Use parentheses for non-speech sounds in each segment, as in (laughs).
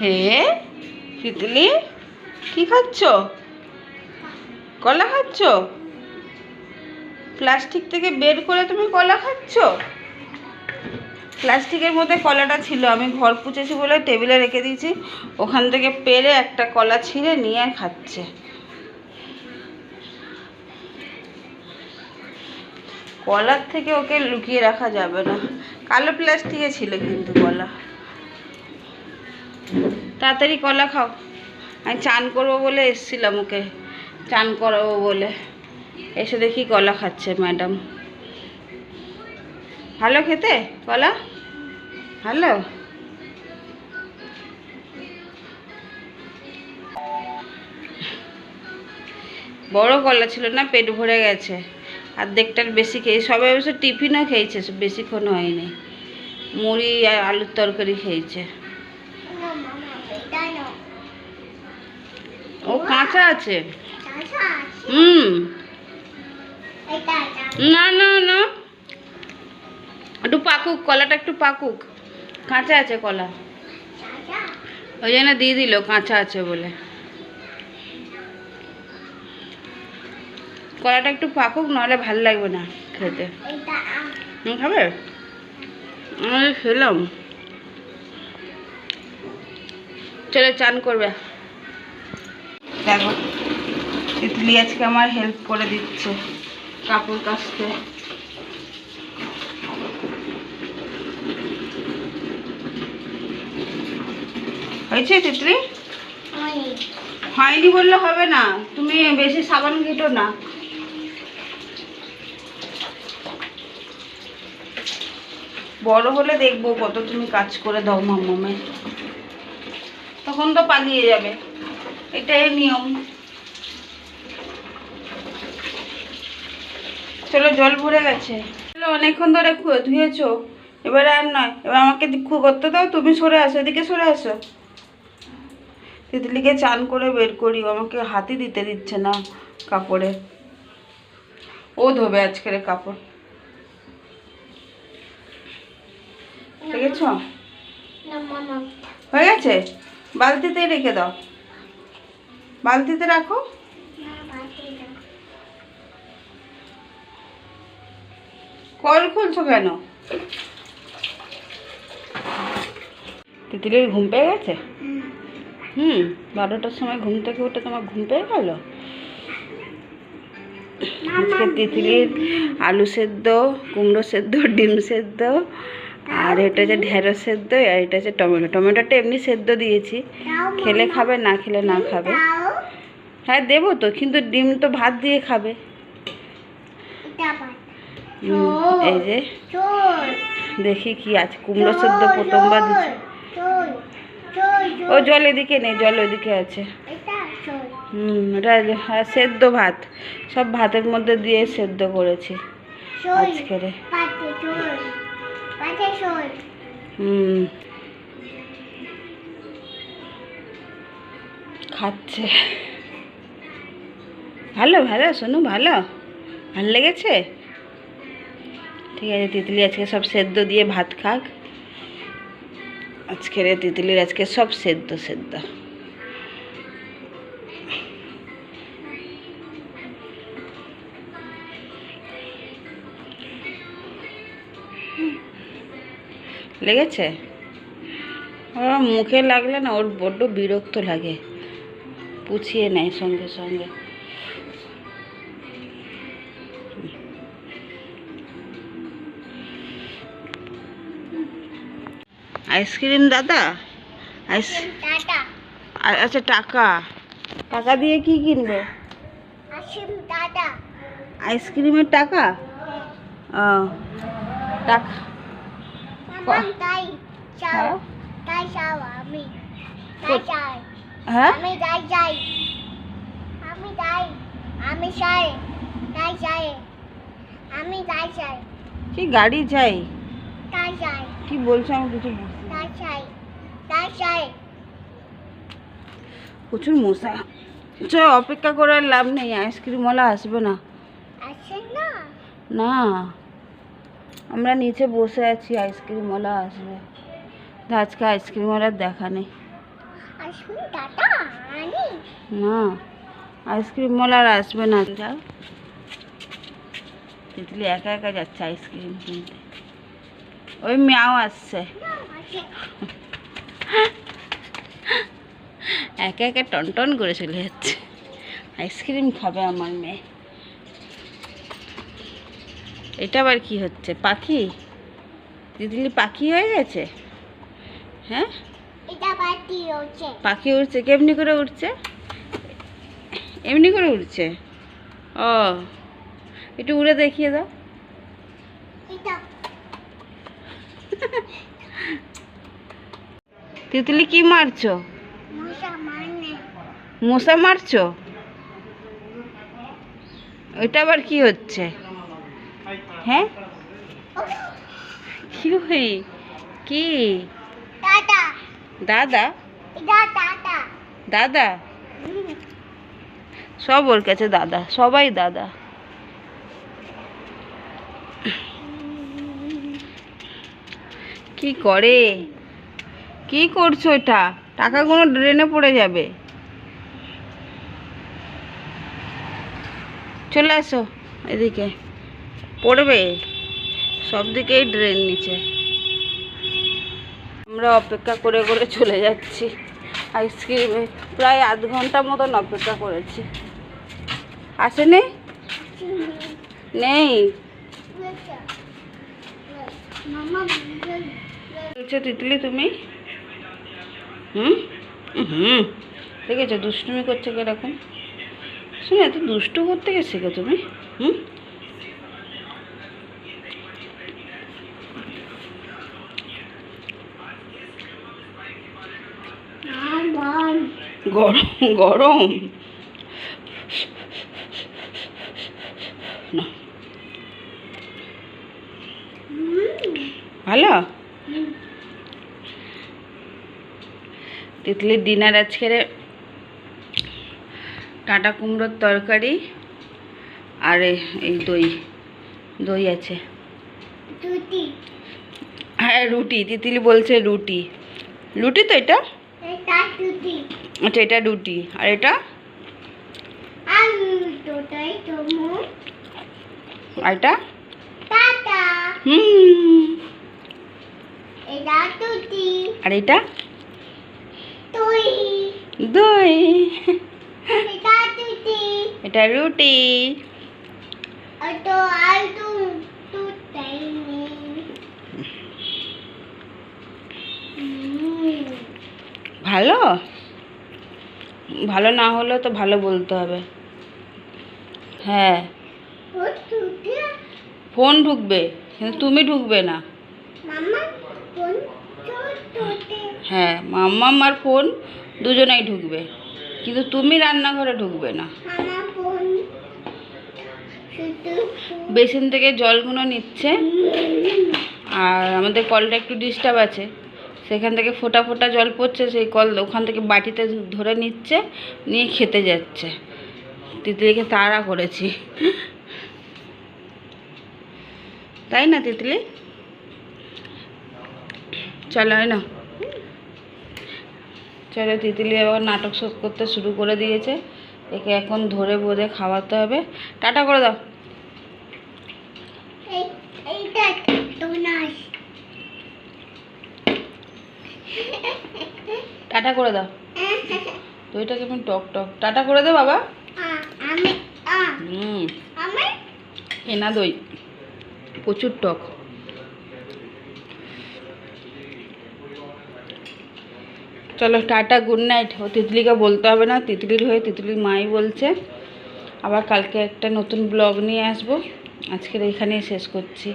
হে? তিতলি? কি খাচ্ছ? কলা খাচ্ছ? প্লাস্টিক থেকে বের করে তুমি কলা খাচ্ছ? প্লাস্টিকের মধ্যে কলাটা ছিল, আমি ঘর পুছেছি বলে টেবিলে রেখে দিয়েছি। ওখান থেকে পেরে একটা কলা ছিঁড়ে নিয়ে খাচ্ছে। কলার থেকে ওকে লুকিয়ে রাখা যাবে না। কালো প্লাস্টিকে ছিল কিন্তু কলা। তাড়াতাড়ি কলা খাও। আমি চান করব বলে এসছিলাম ওকে। চান করাবো বলে। এসে দেখি কলা খাচ্ছে ম্যাডাম। ভালো খেতে কলা? ভালো? বড় কলা ছিল না, পেট ভরে গেছে। অর্ধেকটার বেশি খেয়ে, সবাই অবশ্য টিফিনও খেয়েছে, বেশিক্ষণ হয়নি। মুড়ি আর আলুর তরকারি খেয়েছে। ও কাঁচা আছে? হুম। না না না। একটু পাকুক কলাটা একটু পাকুক। কাঁচা আছে কলা। ওই জন্য দিয়ে দিল কাঁচা আছে বলে। কলাটা একটু পাকুক নাহলে ভালো লাগবে না খেতে। খাবে? আমি খেলাম। চলে চান করবে। দেখো তিতলি আজকে আমার হেল্প করে দিচ্ছে কাপড় কাচতে হয়েছে তিতলি? হয়নি বললে হবে না তুমি বেশি সাবান ঘেটো না। বড় হলে দেখব কত তুমি কাজ করে দাও মাম্মামে। তখন তো পালিয়ে যাবে। এটাই নিয়ম। চলো জল ভরে গেছে। চলো অনেকক্ষণ ধরে ধুয়েছো। এবারে আর নয়। এবার আমাকে খু করতে দাও তুমি সরে আসো এদিকে সরে আসো। তিতলিকে চান করে বের করি আমাকে হাতি দিতে দিচ্ছে না কাপড়ে। ও ধোবে আজকের কাপড়। দেখেছ? হয়ে গেছে? বালতিতে রেখে দাও। বালতিতে রাখো। কল খুলছো কেন? তিতলির ঘুম পেয়ে গেছে? হুম, বারোটার সময় ঘুম থেকে উঠে তোমার ঘুম পেয়ে গেল? আজকে তিতলির আলু সেদ্ধ, কুমড়ো সেদ্ধ, ডিম সেদ্ধ, আর এটা হচ্ছে ঢেঁড়স সেদ্ধ, আর এটা হচ্ছে টমেটো। টমেটোটা এমনি সেদ্ধ দিয়েছি। খেলে খাবে, না খেলে না খাবে। হ্যাঁ দেবো তো কিন্তু ডিম তো ভাত দিয়ে খাবে। এই যে। দেখি কি আছে কুমড়ো সেদ্ধ প্রথমবার দিচ্ছি। ও জল এদিকে নেই জল ওদিকে আছে। হুম এটা হ্যাঁ সেদ্ধ ভাত। সব ভাতের মধ্যে দিয়ে সেদ্ধ করেছি আজকের হুম। খাচ্ছে। ভালো ভালো শোনো ভালো? ভালো লেগেছে? ঠিক আছে, তিতলি আজকে সব সেদ্ধ দিয়ে ভাত খাক। আজকের এই তিতলির আজকে সব সেদ্ধ সেদ্ধ। লেগেছে? ওর মুখে লাগলে না, ওর বড্ড বিরক্ত লাগে। পুছিয়ে নেয় সঙ্গে সঙ্গে। আইসক্রিম দাদা? আইস আচ্ছা টাকা। টাকা দিয়ে কি কিনবে? আইসক্রিমের টাকা? ও টাকা হ্যাঁ? হ্যাঁ? কি গাড়ি চাই। কি বলছো আমি কিছু বুঝতে প্রচুর মশা। চ অপেক্ষা করে আর লাভ নেই আইসক্রিমওয়ালা আসবে না। না? আমরা নিচে বসে আছি আইসক্রিমওয়ালা আসবে। আজকে আইসক্রিমওয়ালার দেখা নেই। না আইসক্রিম মলা আর আসবে না। যাও। তিতলি একা একা যাচ্ছে আইসক্রিম কিনতে। ওই ম্যাও আসছে। আসে একা একা টনটন করে চলে যাচ্ছে। আইসক্রিম খাবে আমার মেয়ে। এটা আবার কি হচ্ছে? পাখি? তিতলি পাখি হয়ে গেছে? হ্যাঁ? পাখি উড়ছে। কেমনি করে উঠছে এমনি করে উঠছে ও একটু উড়ে দেখিয়ে দাও এটা (laughs) তিতলি কি মারছো? মশা মারছো? ওইটা আবার কি হচ্ছে? হ্যাঁ? কি হই কি? দাদা। টাটা দাদা? সব ওর কাছে দাদা সবাই দাদা। কি করে। কি করছ এটা? টাকাগুলো ড্রেনে পড়ে যাবে। চলে আসো এদিকে। পড়বে। সব দিকেই ড্রেন নিচে। আমরা অপেক্ষা করে করে চলে যাচ্ছি। আইসক্রিমে প্রায় আধ ঘণ্টা মতন অপেক্ষা করেছি। আসেনি নেই? মামা তিতলি তুমি? হুম? হুম। দেখেছ দুষ্টুমি করছে কীরকম? শুনে এত দুষ্টু করতে গেছে গো তুমি? হুম? গরম গরম। ভালো? তিতলির ডিনার আজকের টাটা কুমড়োর তরকারি আর এই দই দই আছে। হ্যাঁ রুটি তিতলি বলছে রুটি। রুটি তো এটা? আচ্ছা এটা রুটি। আর এটা? আর এটা? হুম। আর এটা? দই। এটা রুটি। ভালো? ভালো না হলেও তো ভালো বলতে হবে। হ্যাঁ। ফোন ঢুকবে কিন্তু তুমি ঢুকবে না। হ্যাঁ মাম্মাম আর ফোন দুজনেই ঢুকবে। কিন্তু তুমি রান্নাঘরে ঢুকবে না। বেসিন থেকে জলগুলো নিচ্ছে। আর আমাদের কলটা একটু ডিস্টার্ব আছে। সেখান থেকে ফোটা ফোটা জল পড়ছে, সেই কল ওখান থেকে বাটিতে ধরে নিচ্ছে, নিয়ে খেতে যাচ্ছে। তিতলিকে তাড়া করেছি। তাই না, তিতলি? চলো না চলো তিতলি আবার নাটক শোধ করতে শুরু করে দিয়েছে। একে এখন ধরে বোধে খাওয়াতে হবে। টাটা করে দাও। টাটা করে দাও। দইটা কেমন টক টক। টাটা করে দে বাবা। হুম। এনা দই। প্রচুর টক। চলো, টাটা গুড নাইট ও তিতলিকে বলতে হবে না, তিতলির হয়ে তিতলির মাই বলছে। আবার কালকে একটা নতুন ব্লগ নিয়ে আসব। আজকের এইখানেই শেষ করছি।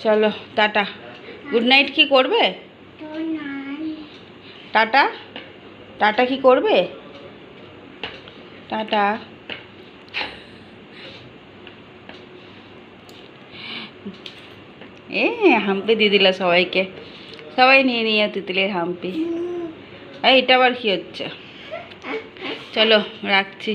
চলো, টাটা। গুড নাইট কি করবে? টাটা? টাটা কি করবে? টাটা। এ, হাম্পি দিয়ে দিল সবাইকে। সবাই নিয়ে নিয়ে তিতলির হাম্পি। এটা আবার কি হচ্ছে? চলো রাখছি।